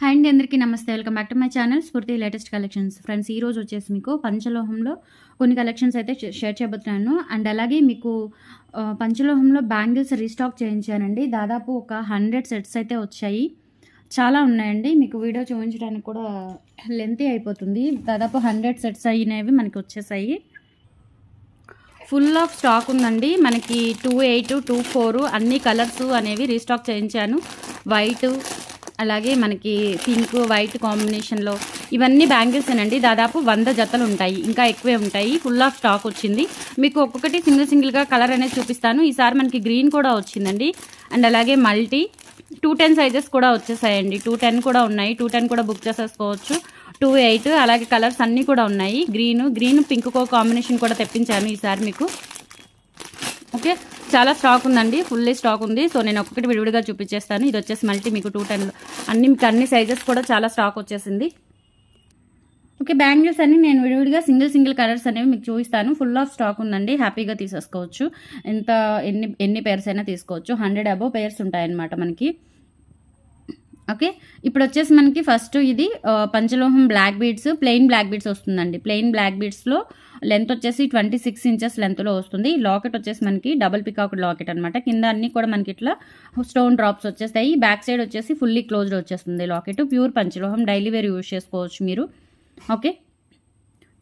Hi అండి అందరికీ నమస్తే. Welcome back to my channel Spoorthi latest collections friends ఈ రోజు వచ్చేసి మీకు పంచలోహంలో కొన్ని కలెక్షన్స్ అయితే షే- షేర్ చేయబోతున్నాను. అండ్ అలాగే మీకు పంచలోహంలో బ్యాంగిల్స్ రీస్టాక్ చేయించానండి. దాదాపు ఒక హండ్రెడ్ సెట్స్ అయితే వచ్చాయి. చాలా ఉన్నాయండి. మీకు వీడియో చూపించడానికి కూడా లెంతీ అయిపోతుంది. దాదాపు హండ్రెడ్ సెట్స్ అయినవి మనకి వచ్చేసాయి. ఫుల్ ఆఫ్ స్టాక్ ఉందండి. మనకి టూ ఎయిట్ టూ ఫోర్ అన్ని కలర్స్ అనేవి రీస్టాక్ చేయించాను. వైట్ అలాగే మనకి పింక్ వైట్ కాంబినేషన్లో ఇవన్నీ బ్యాంగిల్స్ అండి దాదాపు వంద జతలు ఉంటాయి. ఇంకా ఎక్కువే ఉంటాయి. ఫుల్ ఆఫ్ స్టాక్ వచ్చింది. మీకు ఒక్కొక్కటి సింగిల్ సింగిల్గా కలర్ అనేది చూపిస్తాను. ఈసారి మనకి గ్రీన్ కూడా వచ్చిందండి. అండ్ అలాగే మల్టీ టూ టెన్ సైజెస్ కూడా వచ్చేసాయండి. టూ టెన్ కూడా ఉన్నాయి. టూ టెన్ కూడా బుక్ చేసేసుకోవచ్చు. టూ ఎయిట్ అలాగే కలర్స్ అన్నీ కూడా ఉన్నాయి. గ్రీన్ గ్రీన్ పింక్ కో కాంబినేషన్ కూడా తెప్పించాను ఈసారి మీకు. ఓకే? చాలా స్టాక్ ఉందండి ఫుల్లీ స్టాక్ ఉంది. సో నేను ఒక్కొక్కటి విడివిడిగా చూపించేస్తాను. ఇది వచ్చేసి మల్టీ మీకు టూ టెన్ అన్ని మీకు అన్ని సైజెస్ కూడా చాలా స్టాక్ వచ్చేసింది. ఓకే బ్యాంగిల్స్ అన్ని నేను విడివిడిగా సింగిల్ సింగిల్ కలర్స్ అనేవి మీకు చూపిస్తాను. ఫుల్ ఆఫ్ స్టాక్ ఉందండి. హ్యాపీగా తీసేసుకోవచ్చు. ఎంత ఎన్ని ఎన్ని పేర్స్ అయినా తీసుకోవచ్చు. హండ్రెడ్ అబోవ్ పేర్స్ ఉంటాయన్నమాట మనకి. ఓకే? ఇప్పుడు వచ్చేసి మనకి ఫస్ట్ ఇది పంచలోహం black beads plain black beads వస్తుందండి. ప్లెయిన్ బ్లాక్ బీడ్స్లో లెంత్ వచ్చేసి ట్వంటీ సిక్స్ ఇంచెస్ లెంత్లో వస్తుంది లాకెట్ వచ్చేసి మనకి డబుల్ పికాక్ లాకెట్ అనమాట కింద అన్ని కూడా మనకి ఇట్లా స్టోన్ డ్రాప్స్ వచ్చేస్తాయి. బ్యాక్ సైడ్ వచ్చేసి ఫుల్లీ క్లోజ్డ్ వచ్చేస్తుంది లాకెట్ ప్యూర్ పంచలోహం డైలీ వేర్ యూజ్ చేసుకోవచ్చు మీరు. Okay?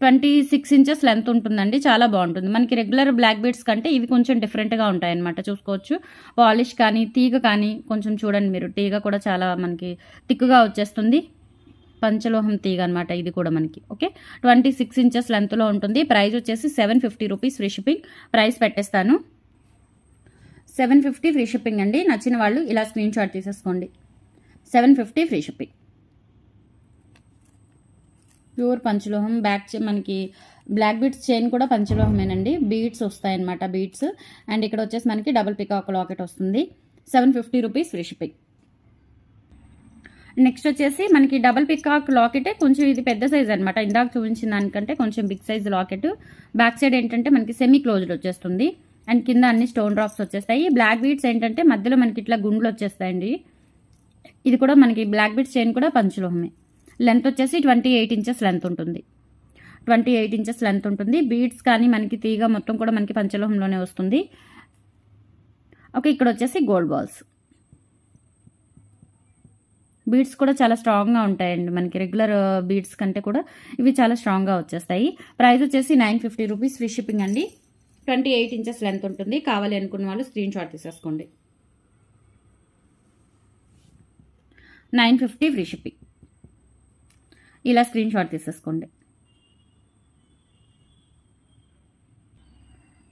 Twenty six inches length ఉంటుందండి చాలా బాగుంటుంది. మనకి రెగ్యులర్ బ్లాక్ బీడ్స్ కంటే ఇవి కొంచెం డిఫరెంట్గా ఉంటాయన్నమాట చూసుకోవచ్చు. పాలిష్ కానీ తీగ కానీ కొంచెం చూడండి మీరు తీగ కూడా చాలా మనకి థిక్గా వచ్చేస్తుంది. పంచలోహం తీగ అనమాట ఇది కూడా మనకి ఓకే? ట్వంటీ సిక్స్ ఇంచెస్ లెంత్లో ఉంటుంది. ప్రైస్ వచ్చేసి seven fifty rupees free shipping price పెట్టేస్తాను. సెవెన్ ఫిఫ్టీ ఫ్రీ షిప్పింగ్ అండి నచ్చిన వాళ్ళు ఇలా స్క్రీన్ షాట్ తీసేసుకోండి. Seven fifty free shipping. Pure పంచలోహం. Back చే- మనకి బ్లాక్ బీట్స్ చైన్ కూడా పంచలోహమేనండి. బీట్స్ వస్తాయన్నమాట బీట్స్. అండ్ ఇక్కడ వచ్చేసి మనకి డబుల్ పికాక్ లాకెట్ వస్తుంది. Seven fifty rupees free shipping. Next వచ్చేసి మనకి డబుల్ పికాక్ లాకెట్ కొంచెం ఇది పెద్ద సైజ్ అనమాట ఇందాక చూపించిన దానికంటే కొంచెం big size locket. Back side ఏంటంటే మనకి సెమీ క్లోజ్డ్ వచ్చేస్తుంది. అండ్ కింద అన్ని స్టోన్ డ్రాప్స్ వచ్చేస్తాయి. బ్లాక్ బీట్స్ ఏంటంటే మధ్యలో మనకి ఇట్లా గుండ్లు వచ్చేస్తాయండి. ఇది కూడా మనకి బ్లాక్ బీట్స్ చైన్ కూడా పంచలోహమే. లెంత్ వచ్చేసి ట్వంటీ ఎయిట్ ఇంచెస్ లెంత్ ఉంటుంది. ట్వంటీ ఎయిట్ ఇంచెస్ లెంత్ ఉంటుంది. బీడ్స్ కానీ మనకి తీగ మొత్తం కూడా మనకి పంచలోహంలోనే వస్తుంది. ఓకే ఇక్కడ వచ్చేసి గోల్డ్ బాల్స్. బీడ్స్ కూడా చాలా స్ట్రాంగ్గా ఉంటాయండి. మనకి రెగ్యులర్ బీడ్స్ కంటే కూడా ఇవి చాలా స్ట్రాంగ్గా వచ్చేస్తాయి. ప్రైస్ వచ్చేసి nine fifty rupees free shipping అండి. ట్వంటీ ఎయిట్ ఇంచెస్ లెంత్ ఉంటుంది. కావాలి అనుకున్న వాళ్ళు స్క్రీన్ షాట్ తీసేసుకోండి. Nine fifty free shipping. ఇలా స్క్రీన్ షాట్ తీసేసుకోండి.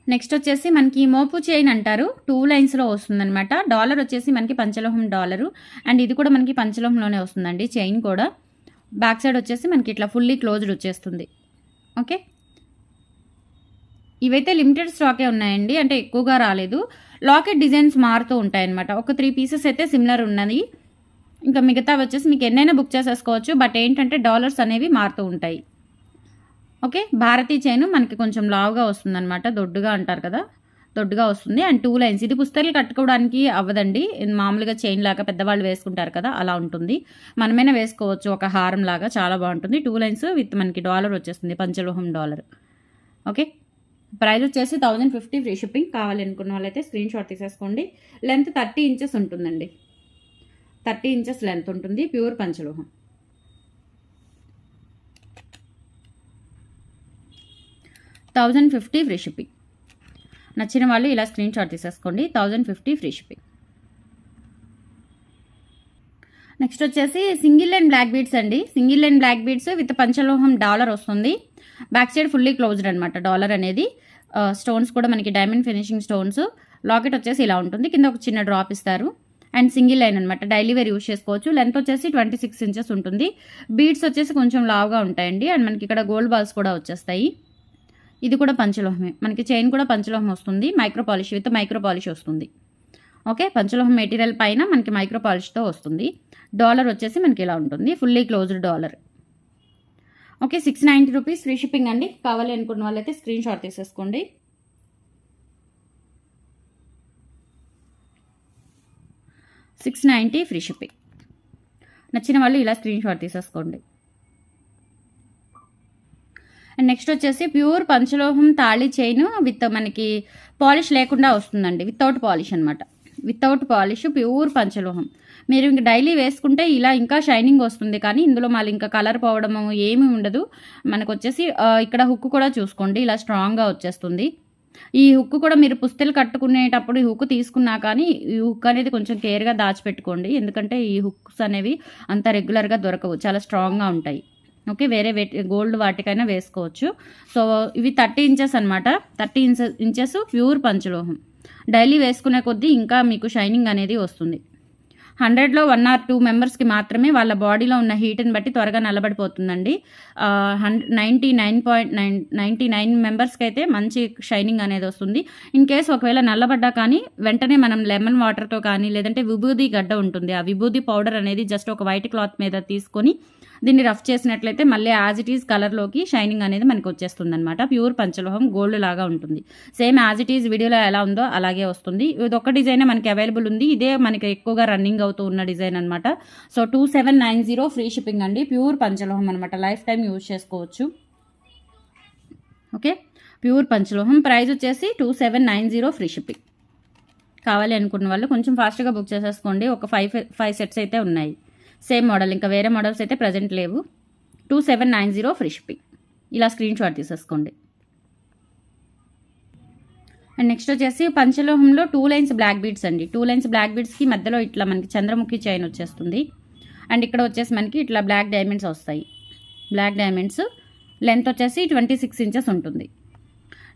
నెక్స్ట్ వచ్చేసి మనకి మోపు చైన్ అంటారు. టూ లైన్స్లో వస్తుందన్నమాట. డాలర్ వచ్చేసి మనకి పంచలోహం డాలరు. అండ్ ఇది కూడా మనకి పంచలోహంలోనే వస్తుందండి చైన్ కూడా. బ్యాక్ సైడ్ వచ్చేసి మనకి ఇట్లా ఫుల్లీ క్లోజ్డ్ వచ్చేస్తుంది. ఓకే? ఇవైతే లిమిటెడ్ స్టాకే ఉన్నాయండి. అంటే ఎక్కువగా రాలేదు. లాకెట్ డిజైన్స్ మారుతూ ఉంటాయన్నమాట. ఒక త్రీ పీసెస్ అయితే సిమిలర్ ఉన్నది. ఇంకా మిగతా వచ్చేసి మీకు ఎన్నైనా బుక్ చేసేసుకోవచ్చు బట్ ఏంటంటే డాలర్స్ అనేవి మారుతూ ఉంటాయి. ఓకే భారతీ చైన్ మనకి కొంచెం లావుగా వస్తుంది అనమాట దొడ్డుగా అంటారు కదా? దొడ్డుగా వస్తుంది. అండ్ టూ లైన్స్ ఇది పుస్తకాలు కట్టుకోవడానికి అవ్వదండి. మామూలుగా చైన్ లాగా పెద్దవాళ్ళు వేసుకుంటారు కదా అలా ఉంటుంది. మనమైనా వేసుకోవచ్చు. ఒక హారం లాగా చాలా బాగుంటుంది. టూ లైన్స్ విత్ మనకి డాలర్ వచ్చేస్తుంది. పంచలోహం డాలర్ ఓకే ప్రైస్ వచ్చేసి థౌజండ్ ఫిఫ్టీ ఫ్రీ షిప్పింగ్ కావాలనుకున్న వాళ్ళైతే స్క్రీన్ షాట్ తీసేసుకోండి. లెంత్ థర్టీ ఇంచెస్ ఉంటుందండి. థర్టీ ఇంచెస్ లెంత్ ఉంటుంది pure పంచలోహం. Thousand fifty free shipping. నచ్చిన వాళ్ళు ఇలా స్క్రీన్ షాట్ తీసేసుకోండి thousand fifty free shipping. Next వచ్చేసి సింగిల్ లైన్ బ్లాక్ బీడ్స్ అండి. Single line black beads with పంచలోహం dollar వస్తుంది. బ్యాక్ సైడ్ ఫుల్లీ క్లోజ్డ్ అనమాట డాలర్ అనేది. స్టోన్స్ కూడా మనకి డైమండ్ ఫినిషింగ్ స్టోన్స్. లాకెట్ వచ్చేసి ఇలా ఉంటుంది. కింద ఒక చిన్న డ్రాప్ ఇస్తారు. అండ్ సింగిల్ లైన్ అనమాట డైలీ వేర్ యూస్ చేసుకోవచ్చు. లెంత్ వచ్చేసి ట్వంటీ సిక్స్ ఇంచెస్ ఉంటుంది. బీడ్స్ వచ్చేసి కొంచెం లావుగా ఉంటాయండి. అండ్ మనకి ఇక్కడ గోల్డ్ బాల్స్ కూడా వచ్చేస్తాయి. ఇది కూడా పంచలోహమే. మనకి చైన్ కూడా పంచలోహం వస్తుంది. Micro polish with micro polish వస్తుంది. ఓకే? పంచలోహం మెటీరియల్ పైన మనకి మైక్రో పాలిష్తో వస్తుంది. డాలర్ వచ్చేసి మనకి ఇలా ఉంటుంది. Fully closed dollar. Okay? Six ninety rupees free shipping అండి. కావాలి అనుకున్న వాళ్ళైతే స్క్రీన్ షాట్ తీసేసుకోండి. Six ninety free shipping. నచ్చిన వాళ్ళు ఇలా స్క్రీన్ షాట్ తీసేసుకోండి. అండ్ నెక్స్ట్ వచ్చేసి ప్యూర్ పంచలోహం తాళి చైన్ విత్ మనకి పాలిష్ లేకుండా వస్తుందండి. వితౌట్ పాలిష్ అనమాట వితౌట్ పాలిష్ ప్యూర్ పంచలోహం. మీరు ఇంక డైలీ వేసుకుంటే ఇలా ఇంకా షైనింగ్ వస్తుంది. కానీ ఇందులో మళ్ళీ ఇంకా కలర్ పోవడము ఏమీ ఉండదు. మనకు వచ్చేసి ఇక్కడ హుక్ కూడా చూసుకోండి. ఇలా స్ట్రాంగ్గా వచ్చేస్తుంది. ఈ హుక్ కూడా మీరు పుస్తలు కట్టుకునేటప్పుడు ఈ హుక్ తీసుకున్నా కానీ ఈ హుక్ అనేది కొంచెం కేర్గా దాచిపెట్టుకోండి. ఎందుకంటే ఈ హుక్స్ అనేవి అంత రెగ్యులర్గా దొరకవు. చాలా స్ట్రాంగ్గా ఉంటాయి. ఓకే వేరే వెట్ గోల్డ్ వాటికైనా వేసుకోవచ్చు. సో ఇవి థర్టీ ఇంచెస్ అనమాట థర్టీ ఇంచెస్ ఇంచెస్ ప్యూర్ పంచలోహం. డైలీ వేసుకునే కొద్దీ ఇంకా మీకు షైనింగ్ అనేది వస్తుంది. హండ్రెడ్లో వన్ ఆర్ టూ మెంబర్స్కి మాత్రమే వాళ్ళ బాడీలో ఉన్న హీట్ని బట్టి త్వరగా నల్లబడిపోతుందండి ninety nine point nine ninety nine మెంబర్స్కి అయితే మంచి షైనింగ్ అనేది వస్తుంది. ఇన్ కేస్ ఒకవేళ నల్లబడ్డా కానీ వెంటనే మనం లెమన్ వాటర్తో కానీ లేదంటే విభూది గడ్డ ఉంటుంది. ఆ విభూది పౌడర్ అనేది జస్ట్ ఒక వైట్ క్లాత్ మీద తీసుకొని దీన్ని రఫ్ చేసినట్లయితే మళ్ళీ యాజ్ ఇట్ ఈజ్ కలర్లోకి షైనింగ్ అనేది మనకి వచ్చేస్తుంది అనమాట ప్యూర్ పంచలోహం గోల్డ్ లాగా ఉంటుంది. సేమ్ యాజ్ ఇట్ ఈజ్ వీడియోలో ఎలా ఉందో అలాగే వస్తుంది. ఇది ఒక డిజైన్ మనకి అవైలబుల్ ఉంది. ఇదే మనకి ఎక్కువగా రన్నింగ్ అవుతూ ఉన్న డిజైన్ అనమాట so two seven nine zero free shipping అండి. ప్యూర్ పంచలోహం అనమాట లైఫ్ టైం యూజ్ చేసుకోవచ్చు. ఓకే ప్యూర్ పంచలోహం. ప్రైస్ వచ్చేసి two seven nine zero free shipping కావాలి అనుకున్న వాళ్ళు కొంచెం ఫాస్ట్గా బుక్ చేసేసుకోండి. ఒక ఫైవ్ ఫైవ్ సెట్స్ అయితే ఉన్నాయి. సేమ్ మోడల్ ఇంకా వేరే మోడల్స్ అయితే ప్రజెంట్ లేవు. Two seven nine zero free shipping ఇలా స్క్రీన్ షాట్ తీసేసుకోండి. అండ్ నెక్స్ట్ వచ్చేసి పంచలోహంలో టూ లైన్స్ బ్లాక్ బీడ్స్ అండి. టూ లైన్స్ బ్లాక్ బీడ్స్కి మధ్యలో ఇట్లా మనకి చంద్రముఖి చైన్ వచ్చేస్తుంది. అండ్ ఇక్కడ వచ్చేసి మనకి ఇట్లా బ్లాక్ డైమండ్స్ వస్తాయి. బ్లాక్ డైమండ్స్ లెంత్ వచ్చేసి ట్వంటీ సిక్స్ ఇంచెస్ ఉంటుంది.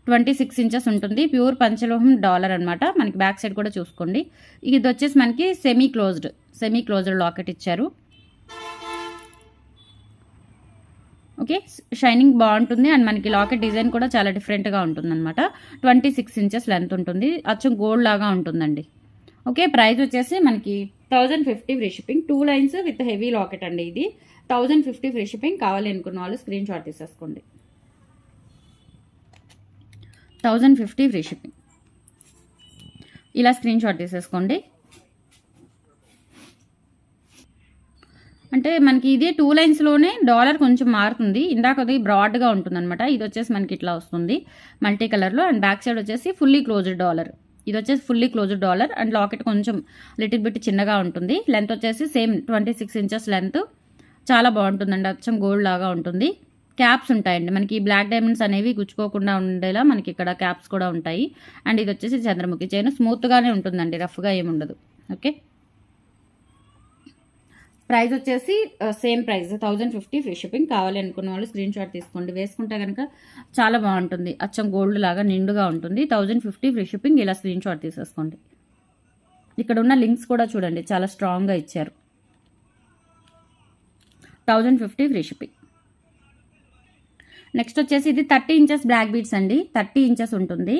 ట్వంటీ సిక్స్ ఇంచెస్ ఉంటుంది. ప్యూర్ పంచలోహం డాలర్ అనమాట మనకి బ్యాక్ సైడ్ కూడా చూసుకోండి. ఇది వచ్చేసి మనకి semi closed semi closer locket ఇచ్చారు. ఓకే షైనింగ్ బాగుంటుంది అండ్ మనకి లాకెట్ డిజైన్ కూడా చాలా డిఫరెంట్గా ఉంటుంది అనమాట ట్వంటీ సిక్స్ ఇంచెస్ లెంత్ ఉంటుంది. అచ్చం గోల్డ్ లాగా ఉంటుందండి. ఓకే ప్రైస్ వచ్చేసి మనకి thousand fifty free shipping two lines with heavy locket అండి ఇది. థౌజండ్ ఫిఫ్టీ ఫ్రీ షిప్పింగ్ కావాలి అనుకున్న వాళ్ళు స్క్రీన్ షాట్ తీసేసుకోండి. థౌజండ్ ఫిఫ్టీ ఫ్రీ షిప్పింగ్ ఇలా స్క్రీన్ షాట్ తీసేసుకోండి. అంటే మనకి ఇది టూ లైన్స్లోనే డాలర్ కొంచెం మారుతుంది. ఇందాక అది బ్రాడ్గా ఉంటుంది అనమాట ఇది వచ్చేసి మనకి ఇట్లా వస్తుంది. మల్టీ కలర్లో అండ్ బ్యాక్ సైడ్ వచ్చేసి ఫుల్లీ క్లోజ్డ్ డాలర్ ఇది వచ్చేసి fully closed dollar and locket కొంచెం లిటిల్ బిట్ చిన్నగా ఉంటుంది. లెంత్ వచ్చేసి same twenty six inches length చాలా బాగుంటుందండి. అచ్చం గోల్డ్ లాగా ఉంటుంది. క్యాప్స్ ఉంటాయండి. మనకి ఈ బ్లాక్ డైమండ్స్ అనేవి గుచ్చుకోకుండా ఉండేలా మనకి ఇక్కడ క్యాప్స్ కూడా ఉంటాయి. అండ్ ఇది వచ్చేసి చంద్రముఖి చైన్ స్మూత్గానే ఉంటుందండి. రఫ్గా ఏమి ఉండదు ఓకే ప్రైస్ వచ్చేసి same price thousand fifty free shipping కావాలి అనుకున్న వాళ్ళు స్క్రీన్ షాట్ తీసుకోండి. వేసుకుంటే కనుక చాలా బాగుంటుంది. అచ్చం గోల్డ్ లాగా నిండుగా ఉంటుంది. థౌజండ్ ఫిఫ్టీ ఫ్రీ షిప్పింగ్ ఇలా స్క్రీన్ షాట్ తీసేసుకోండి. ఇక్కడ ఉన్న లింక్స్ కూడా చూడండి. చాలా స్ట్రాంగ్గా ఇచ్చారు. Thousand fifty free shipping. Next వచ్చేసి ఇది థర్టీ ఇంచెస్ బ్లాక్ బీడ్స్ అండి. థర్టీ ఇంచెస్ ఉంటుంది.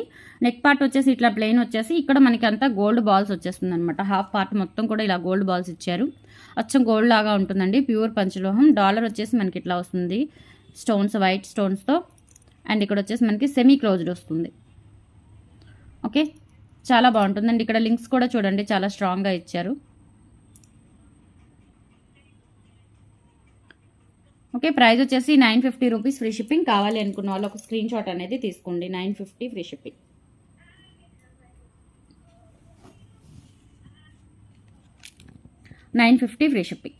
నెక్ పార్ట్ వచ్చేసి ఇట్లా ప్లెయిన్ వచ్చేసి ఇక్కడ మనకి అంతా గోల్డ్ బాల్స్ వచ్చేస్తుంది అనమాట హాఫ్ పార్ట్ మొత్తం కూడా ఇలా గోల్డ్ బాల్స్ ఇచ్చారు. అచ్చం గోల్డ్ లాగా ఉంటుందండి. ప్యూర్ పంచలోహం. డాలర్ వచ్చేసి మనకి ఇట్లా వస్తుంది. స్టోన్స్ వైట్ స్టోన్స్తో అండ్ ఇక్కడ వచ్చేసి మనకి సెమీ క్లోజ్డ్ వస్తుంది. ఓకే చాలా బాగుంటుందండి. ఇక్కడ లింక్స్ కూడా చూడండి. చాలా స్ట్రాంగ్గా ఇచ్చారు. ఓకే ప్రైస్ వచ్చేసి nine fifty rupees free shipping కావాలి అనుకున్న వాళ్ళు ఒక స్క్రీన్ షాట్ అనేది తీసుకోండి. Nine fifty free shipping nine fifty free shipping.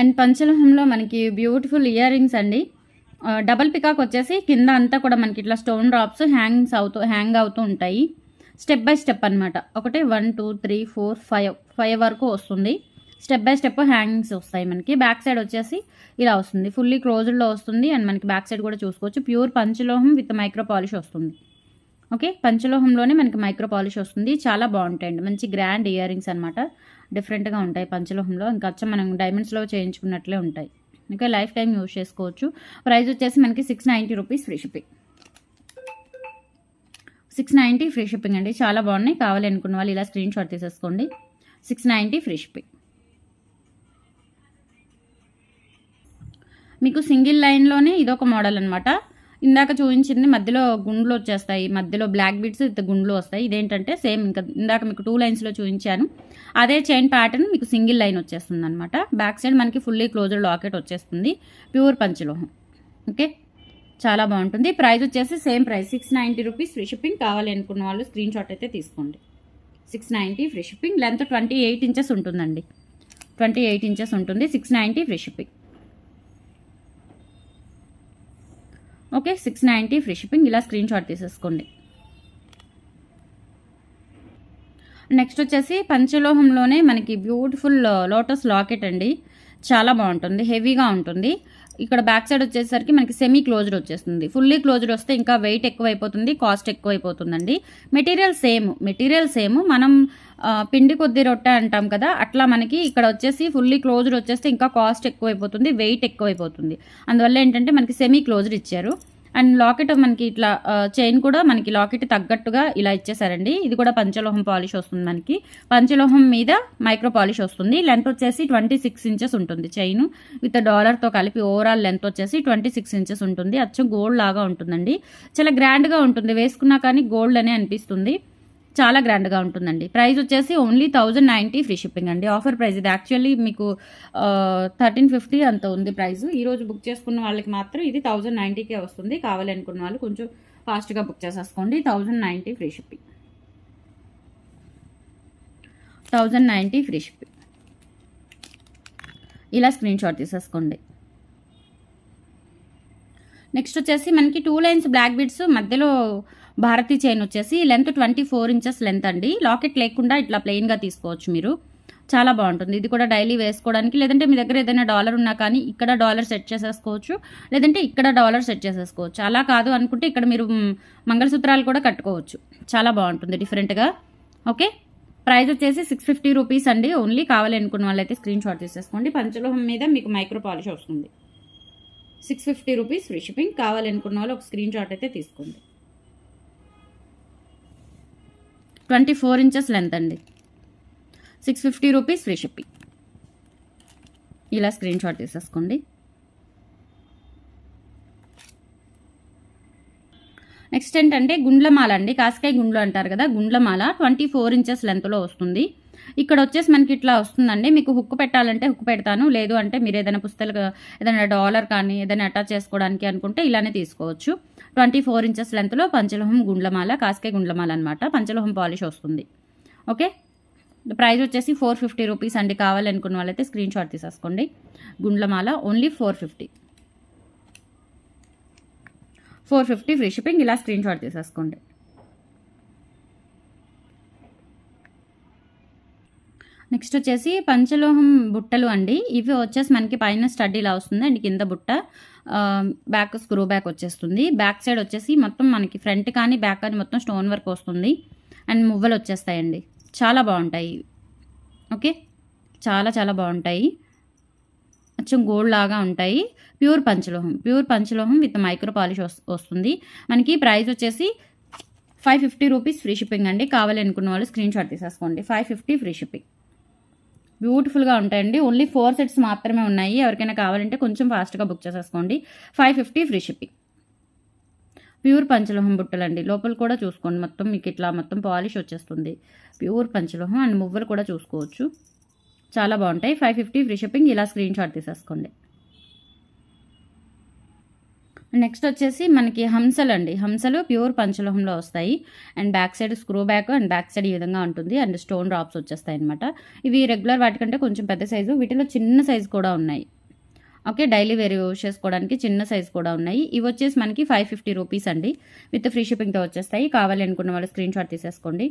And పంచలోహంలో మనకి బ్యూటిఫుల్ ఇయర్ రింగ్స్ అండి. డబల్ పికాక్ వచ్చేసి కింద అంతా కూడా మనకి ఇట్లా స్టోన్ డ్రాప్స్ హ్యాంగ్స్ అవుతూ హ్యాంగ్ అవుతూ ఉంటాయి. స్టెప్ బై స్టెప్ అనమాట ఒకటే one two three four five five వరకు వస్తుంది. స్టెప్ బై స్టెప్ హ్యాంగింగ్స్ వస్తాయి మనకి. బ్యాక్ సైడ్ వచ్చేసి ఇలా వస్తుంది. ఫుల్లీ క్లోజ్డ్లో వస్తుంది. అండ్ మనకి బ్యాక్ సైడ్ కూడా చూసుకోవచ్చు. ప్యూర్ పంచలోహం విత్ మైక్రో పాలిష్ వస్తుంది. ఓకే? పంచలోహంలోనే మనకి మైక్రో పాలిష్ వస్తుంది చాలా బాగుంటాయండి. మంచి గ్రాండ్ ఇయర్ రింగ్స్ అనమాట డిఫరెంట్గా ఉంటాయి పంచలోహంలో. ఇంకా వచ్చి మనం డైమండ్స్లో చేయించుకున్నట్లే ఉంటాయి. ఇంకా లైఫ్ టైం యూజ్ చేసుకోవచ్చు. ప్రైస్ వచ్చేసి మనకి six ninety rupees free shipping. Six ninety free shipping అండి. చాలా బాగున్నాయి. కావాలి అనుకున్న వాళ్ళు ఇలా స్క్రీన్ షాట్ తీసేసుకోండి. Six ninety free shipping. మీకు సింగిల్ లైన్లోనే ఇదొక మోడల్ అనమాట ఇందాక చూపించింది మధ్యలో గుండ్లు వచ్చేస్తాయి. మధ్యలో బ్లాక్ బీడ్స్ ఇంత గుండ్లు వస్తాయి. ఇదేంటంటే సేమ్ ఇంకా ఇందాక మీకు టూ లైన్స్లో చూపించాను. అదే చైన్ ప్యాటర్న్ మీకు సింగిల్ లైన్ వచ్చేస్తుంది అనమాట బ్యాక్ సైడ్ మనకి ఫుల్లీ క్లోజ్డ్ లాకెట్ వచ్చేస్తుంది. ప్యూర్ పంచలోహం. ఓకే చాలా బాగుంటుంది. ప్రైస్ వచ్చేసి same price six ninety rupees free shipping కావాలి అనుకున్న వాళ్ళు స్క్రీన్ షాట్ అయితే తీసుకోండి. Six ninety free shipping length twenty eight inches ఉంటుందండి. ట్వంటీ ఎయిట్ ఇంచెస్ ఉంటుంది. Six ninety free shipping okay six ninety free shipping ఇలా స్క్రీన్ షాట్ తీసేసుకోండి. Next వచ్చేసి పంచలోహంలోనే మనకి బ్యూటిఫుల్ లోటస్ లాకెట్ అండి. చాలా బాగుంటుంది. హెవీగా ఉంటుంది. ఇక్కడ బ్యాక్ సైడ్ వచ్చేసరికి మనకి సెమీ క్లోజ్డ్ వచ్చేస్తుంది. ఫుల్లీ క్లోజ్డ్ వస్తే ఇంకా వెయిట్ ఎక్కువైపోతుంది కాస్ట్ ఎక్కువైపోతుందండి. మెటీరియల్ సేమ్ మెటీరియల్ సేమ్ మనం పిండి కొద్ది రొట్టె అంటాం కదా అట్లా మనకి ఇక్కడ వచ్చేసి ఫుల్లీ క్లోజ్డ్ వచ్చేస్తే ఇంకా కాస్ట్ ఎక్కువైపోతుంది వెయిట్ ఎక్కువైపోతుంది. అందువల్ల ఏంటంటే మనకి సెమీ క్లోజ్డ్ ఇచ్చారు. అండ్ లాకెట్ మనకి ఇట్లా చైన్ కూడా మనకి లాకెట్ తగ్గట్టుగా ఇలా ఇచ్చేసారండి ఇది కూడా పంచలోహం పాలిష్ వస్తుంది మనకి. పంచలోహం మీద మైక్రో పాలిష్ వస్తుంది. లెంత్ వచ్చేసి ట్వంటీ సిక్స్ ఇంచెస్ ఉంటుంది చైన్. విత్ డాలర్తో కలిపి ఓవరాల్ లెంత్ వచ్చేసి ట్వంటీ సిక్స్ ఇంచెస్ ఉంటుంది. అచ్చం గోల్డ్ లాగా ఉంటుందండి. చాలా గ్రాండ్గా ఉంటుంది. వేసుకున్నా కానీ గోల్డ్ అనే అనిపిస్తుంది. చాలా గ్రాండ్గా ఉంటుందండి. ప్రైస్ వచ్చేసి only thousand ninety free shipping అండి. ఆఫర్ ప్రైస్ ఇది. యాక్చువల్లీ మీకు థర్టీన్ ఫిఫ్టీ అంత ఉంది ప్రైస్. ఈరోజు బుక్ చేసుకున్న వాళ్ళకి మాత్రం ఇది థౌజండ్ నైంటీకే వస్తుంది. కావాలి అనుకున్న వాళ్ళు కొంచెం ఫాస్ట్గా బుక్ చేసేసుకోండి. Thousand ninety free shipping. Thousand ninety free shipping. ఇలా స్క్రీన్ షాట్ తీసేసుకోండి. నెక్స్ట్ వచ్చేసి మనకి టూ లైన్స్ బ్లాక్ బిడ్స్. మధ్యలో భారతీ చైన్ వచ్చేసి length twenty four inches length అండి. లాకెట్ లేకుండా ఇట్లా ప్లెయిన్గా తీసుకోవచ్చు మీరు. చాలా బాగుంటుంది. ఇది కూడా డైలీ వేసుకోవడానికి లేదంటే మీ దగ్గర ఏదైనా డాలర్ ఉన్నా కానీ ఇక్కడ డాలర్ సెట్ చేసేసుకోవచ్చు లేదంటే ఇక్కడ డాలర్ సెట్ చేసేసుకోవచ్చు. అలా కాదు అనుకుంటే ఇక్కడ మీరు మంగళసూత్రాలు కూడా కట్టుకోవచ్చు. చాలా బాగుంటుంది డిఫరెంట్గా ఓకే? ప్రైస్ వచ్చేసి సిక్స్ ఫిఫ్టీ రూపీస్ అండి. ఓన్లీ కావాలి అనుకున్న వాళ్ళైతే స్క్రీన్ షాట్ తీసేసుకోండి. పంచలోహం మీద మీకు మైక్రో పాలిష్ వస్తుంది. Six fifty rupees free shipping కావాలనుకున్న వాళ్ళు ఒక స్క్రీన్ షాట్ అయితే తీసుకోండి. ట్వంటీ ఫోర్ ఇంచెస్ లెంత్ అండి. Six fifty rupees free shipping ఇలా స్క్రీన్ షాట్ తీసేసుకోండి. నెక్స్ట్ ఏంటంటే గుండ్లమాల అండి. కాస్కాయ గుండ్లు అంటారు కదా గుండ్లమాల ట్వంటీ ఫోర్ ఇంచెస్ లెంత్లో వస్తుంది. ఇక్కడ వచ్చేసి మనకి ఇట్లా వస్తుందండి. మీకు హుక్ పెట్టాలంటే హుక్ పెడతాను. లేదు అంటే మీరు ఏదైనా పుస్తకాలు ఏదైనా డాలర్ కానీ ఏదైనా అటాచ్ చేసుకోవడానికి అనుకుంటే ఇలానే తీసుకోవచ్చు. ట్వంటీ ఫోర్ ఇంచెస్ లెంత్లో పంచలోహం గుండ్లమాల కాస్కే గుండ్లమాల అనమాట పంచలోహం పాలిష్ వస్తుంది. ఓకే? ప్రైస్ వచ్చేసి ఫోర్ ఫిఫ్టీ రూపీస్ అండి. కావాలనుకున్న వాళ్ళైతే స్క్రీన్ షాట్ తీసేసుకోండి. గుండ్లమాల only four fifty. Four fifty free shipping. ఇలా స్క్రీన్ షాట్ తీసేసుకోండి. నెక్స్ట్ వచ్చేసి పంచలోహం బుట్టలు అండి. ఇవి వచ్చేసి మనకి పైన స్టడ్ ఇలా వస్తుంది. అండ్ కింద బుట్ట బ్యాక్ స్క్రూ బ్యాక్ వచ్చేస్తుంది. బ్యాక్ సైడ్ వచ్చేసి మొత్తం మనకి ఫ్రంట్ కానీ బ్యాక్ కానీ మొత్తం స్టోన్ వర్క్ వస్తుంది. అండ్ మువ్వలు వచ్చేస్తాయండి. చాలా బాగుంటాయి. ఓకే? చాలా చాలా బాగుంటాయి. కొంచెం గోల్డ్ లాగా ఉంటాయి. ప్యూర్ పంచలోహం. ప్యూర్ పంచలోహం విత్ మైక్రో పాలిష్ వస్తుంది. మనకి ప్రైస్ వచ్చేసి five fifty rupees free shipping అండి. కావాలి అనుకున్న వాళ్ళు స్క్రీన్ షాట్ తీసేసుకోండి. Five fifty free shipping. బ్యూటిఫుల్గా ఉంటాయండి. ఓన్లీ ఫోర్ సెట్స్ మాత్రమే ఉన్నాయి. ఎవరికైనా కావాలంటే కొంచెం ఫాస్ట్గా బుక్ చేసేసుకోండి. Five fifty free shipping. Pure పంచలోహం బుట్టలండి. లోపల కూడా చూసుకోండి. మొత్తం మీకు ఇట్లా మొత్తం పాలిష్ వచ్చేస్తుంది. ప్యూర్ పంచలోహం అండ్ మువ్వలు కూడా చూసుకోవచ్చు. చాలా బాగుంటాయి. Five fifty free shipping. ఇలా స్క్రీన్ షాట్ తీసేసుకోండి. నెక్స్ట్ వచ్చేసి మనకి హంసలు అండి హంసలు ప్యూర్ పంచలోహంలో వస్తాయి. And back side screw back and back side ఈ విధంగా ఉంటుంది. అండ్ స్టోన్ డ్రాప్స్ వచ్చేస్తాయి అనమాట ఇవి రెగ్యులర్ వాటికంటే కొంచెం పెద్ద సైజు. వీటిలో చిన్న సైజు కూడా ఉన్నాయి. ఓకే డైలీ వేర్ యూజ్ చేసుకోవడానికి చిన్న సైజు కూడా ఉన్నాయి. ఇవి వచ్చేసి మనకి ఫైవ్ ఫిఫ్టీ రూపీస్ అండి. విత్ ఫ్రీ షిప్పింగ్తో వచ్చేస్తాయి. కావాలి అనుకున్న వాళ్ళు స్క్రీన్ షాట్ తీసేసుకోండి.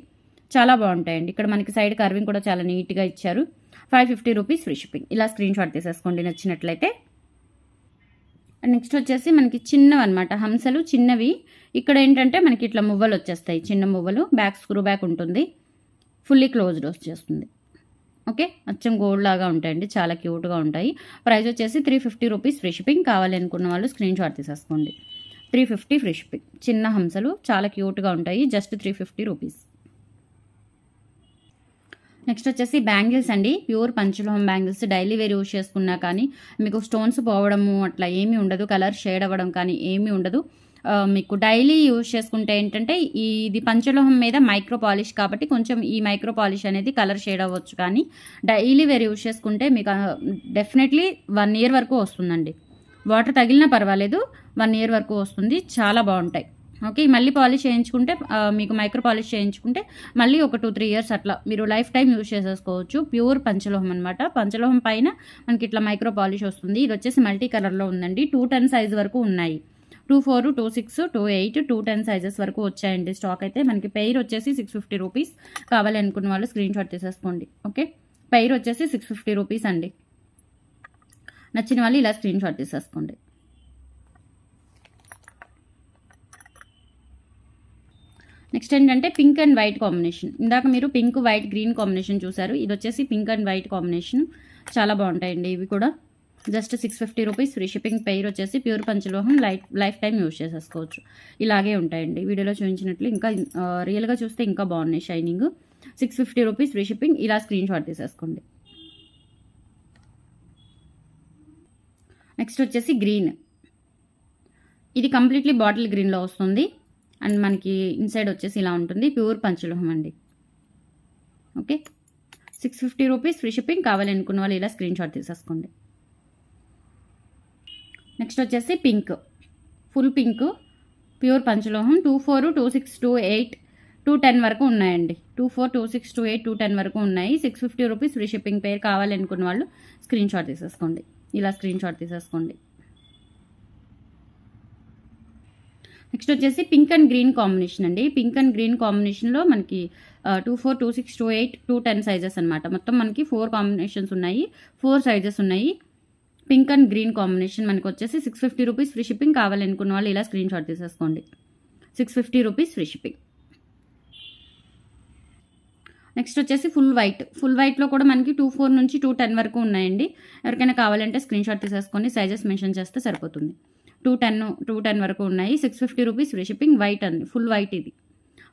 చాలా బాగుంటాయండి. ఇక్కడ మనకి సైడ్ కర్వింగ్ కూడా చాలా నీట్గా ఇచ్చారు. Five fifty rupees free shipping. ఇలా స్క్రీన్ షాట్ తీసేసుకోండి. నచ్చినట్లయితే నెక్స్ట్ వచ్చేసి మనకి చిన్నవి అనమాట హంసలు చిన్నవి. ఇక్కడ ఏంటంటే మనకి ఇట్లా మువ్వలు వచ్చేస్తాయి. చిన్న మువ్వలు. బ్యాక్ స్క్రూ బ్యాక్ ఉంటుంది. ఫుల్లీ క్లోజ్డ్ వచ్చేస్తుంది. ఓకే అచ్చం గోల్డ్ లాగా ఉంటాయండి. చాలా క్యూట్గా ఉంటాయి. ప్రైస్ వచ్చేసి three fifty rupees free shipping కావాలి అనుకున్న వాళ్ళు స్క్రీన్ షాట్ తీసేసుకోండి. త్రీ ఫిఫ్టీ ఫ్రీ షిప్పింగ్ చిన్న హంసలు. చాలా క్యూట్గా ఉంటాయి. Just three fifty rupees next వచ్చేసి బ్యాంగిల్స్ అండి. ప్యూర్ పంచలోహం బ్యాంగిల్స్ డైలీ వేర్ యూజ్ చేసుకున్నా కానీ మీకు స్టోన్స్ పోవడము అట్లా ఏమీ ఉండదు. కలర్ షేడ్ అవ్వడం కానీ ఏమీ ఉండదు. మీకు డైలీ యూజ్ చేసుకుంటే ఏంటంటే ఈ ఇది పంచలోహం మీద మైక్రో పాలిష్ కాబట్టి కొంచెం ఈ మైక్రో పాలిష్ అనేది కలర్ షేడ్ అవ్వచ్చు కానీ డైలీ వేర్ యూజ్ చేసుకుంటే మీకు డెఫినెట్లీ వన్ ఇయర్ వరకు వస్తుందండి. వాటర్ తగిలినా పర్వాలేదు వన్ ఇయర్ వరకు వస్తుంది. చాలా బాగుంటాయి. ఓకే మళ్ళీ పాలిష్ చేయించుకుంటే మీకు మైక్రో పాలిష్ చేయించుకుంటే మళ్ళీ ఒక టూ త్రీ ఇయర్స్ అట్లా మీరు లైఫ్ టైం యూజ్ చేసేసుకోవచ్చు. ప్యూర్ పంచలోహం అనమాట పంచలోహం పైన మనకి ఇట్లా మైక్రో పాలిష్ వస్తుంది. ఇది వచ్చేసి మల్టీ కలర్లో ఉందండి. టూ టెన్ సైజ్ వరకు ఉన్నాయి. Two four two six two eight two ten sizes వరకు వచ్చాయండి స్టాక్ అయితే. మనకి పెయిర్ వచ్చేసి సిక్స్ ఫిఫ్టీ రూపీస్ కావాలి అనుకున్న వాళ్ళు స్క్రీన్ షాట్ తీసేసుకోండి. ఓకే? పెయిర్ వచ్చేసి సిక్స్ ఫిఫ్టీ రూపీస్ అండి. నచ్చిన వాళ్ళు ఇలా స్క్రీన్ షాట్ తీసేసుకోండి. నెక్స్ట్ ఏంటంటే పింక్ అండ్ వైట్ కాంబినేషన్. ఇందాక మీరు పింక్ వైట్ గ్రీన్ కాంబినేషన్ చూసారు ఇది వచ్చేసి పింక్ అండ్ వైట్ కాంబినేషన్. చాలా బాగుంటాయండి ఇవి కూడా. Just six fifty rupees free shipping pair వచ్చేసి ప్యూర్ పంచలోహం లైఫ్ లైఫ్ టైం యూజ్ చేసేసుకోవచ్చు. ఇలాగే ఉంటాయండి. వీడియోలో చూపించినట్లు ఇంకా రియల్గా చూస్తే ఇంకా బాగున్నాయి shining. Six fifty rupees free shipping. ఇలా స్క్రీన్ షాట్ తీసేసుకోండి. నెక్స్ట్ వచ్చేసి గ్రీన్. ఇది కంప్లీట్లీ బాటిల్ గ్రీన్లో వస్తుంది. అండ్ మనకి ఇన్సైడ్ వచ్చేసి ఇలా ఉంటుంది. ప్యూర్ పంచలోహం అండి. Okay? Six fifty rupees free shipping కావాలి అనుకున్న వాళ్ళు ఇలా స్క్రీన్ షాట్ తీసేసుకోండి. నెక్స్ట్ వచ్చేసి pink full pink pure పంచలోహం two four two six two eight two ten వరకు ఉన్నాయండి. Two four two six two eight two ten వరకు ఉన్నాయి. Six fifty rupees free shipping పేరు కావాలనుకున్న వాళ్ళు స్క్రీన్ షాట్ తీసేసుకోండి. ఇలా స్క్రీన్ షాట్ తీసేసుకోండి. నెక్స్ట్ వచ్చేసి పింక్ అండ్ గ్రీన్ కాంబినేషన్ అండి. పింక్ అండ్ గ్రీన్ కాంబినేషన్లో మనకి two four two six two eight two ten sizes అనమాట మొత్తం మనకి ఫోర్ కాంబినేషన్స్ ఉన్నాయి. ఫోర్ సైజెస్ ఉన్నాయి. పింక్ అండ్ గ్రీన్ కాంబినేషన్ మనకి వచ్చేసి six fifty rupees free shipping కావాలనుకున్న వాళ్ళు ఇలా స్క్రీన్ షాట్ తీసేసుకోండి. Six fifty rupees free shipping. Next వచ్చేసి ఫుల్ వైట్. ఫుల్ వైట్లో కూడా మనకి టూ ఫోర్ నుంచి టూ టెన్ వరకు ఉన్నాయండి. ఎవరికైనా కావాలంటే స్క్రీన్ షాట్ తీసేసుకొని సైజెస్ మెన్షన్ చేస్తే సరిపోతుంది. టూ టెన్ టూ టెన్ వరకు ఉన్నాయి. Six fifty rupees free shipping. White అండి. ఫుల్ వైట్ ఇది.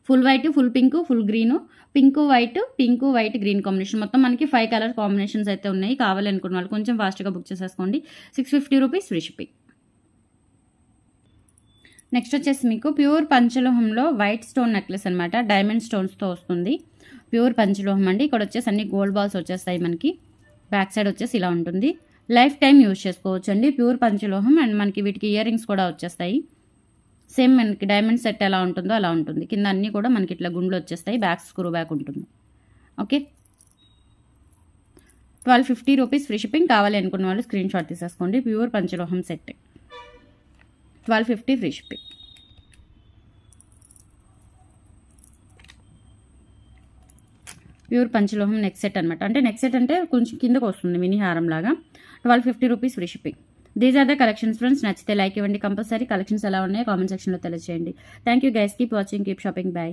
Full white full pink full green. Pink white pink white green combination. మొత్తం మనకి ఫైవ్ కలర్ కాంబినేషన్స్ అయితే ఉన్నాయి. కావాలనుకున్న వాళ్ళు కొంచెం ఫాస్ట్గా బుక్ చేసేసుకోండి. Six fifty rupees free shipping. Next వచ్చేసి మీకు ప్యూర్ పంచలోహంలో వైట్ స్టోన్ నెక్లెస్ అనమాట డైమండ్ స్టోన్స్తో వస్తుంది. ప్యూర్ పంచలోహం అండి. ఇక్కడ వచ్చేసి అన్ని గోల్డ్ బాల్స్ వచ్చేస్తాయి మనకి. బ్యాక్ సైడ్ వచ్చేసి ఇలా ఉంటుంది. లైఫ్ టైం యూజ్ చేసుకోవచ్చు అండి ప్యూర్ పంచలోహం అండ్ మనకి వీటికి ఇయర్ రింగ్స్ కూడా వచ్చేస్తాయి. సేమ్ మనకి డైమండ్ సెట్ ఎలా ఉంటుందో అలా ఉంటుంది. కింద అన్నీ కూడా మనకి ఇట్లా గుండ్లు వచ్చేస్తాయి. బ్యాక్ స్క్రూ బ్యాక్ ఉంటుంది. Okay twelve fifty rupees free shipping కావాలి అనుకున్న వాళ్ళు స్క్రీన్ షాట్ తీసేసుకోండి. Pure పంచలోహం set twelve fifty free shipping pure పంచలోహం neck set అనమాట అంటే నెక్ సెట్ అంటే కొంచెం కిందకు వస్తుంది. మినీ హారం లాగా. Twelve fifty rupees free shipping these are the collections friends నచ్చితే లైక్ ఇవ్వండి. కంపల్సరీ కలెక్షన్స్ ఎలా ఉన్నాయో కామెంట్ సెక్షన్లో తెలియజేయండి thank you guys keep watching keep shopping bye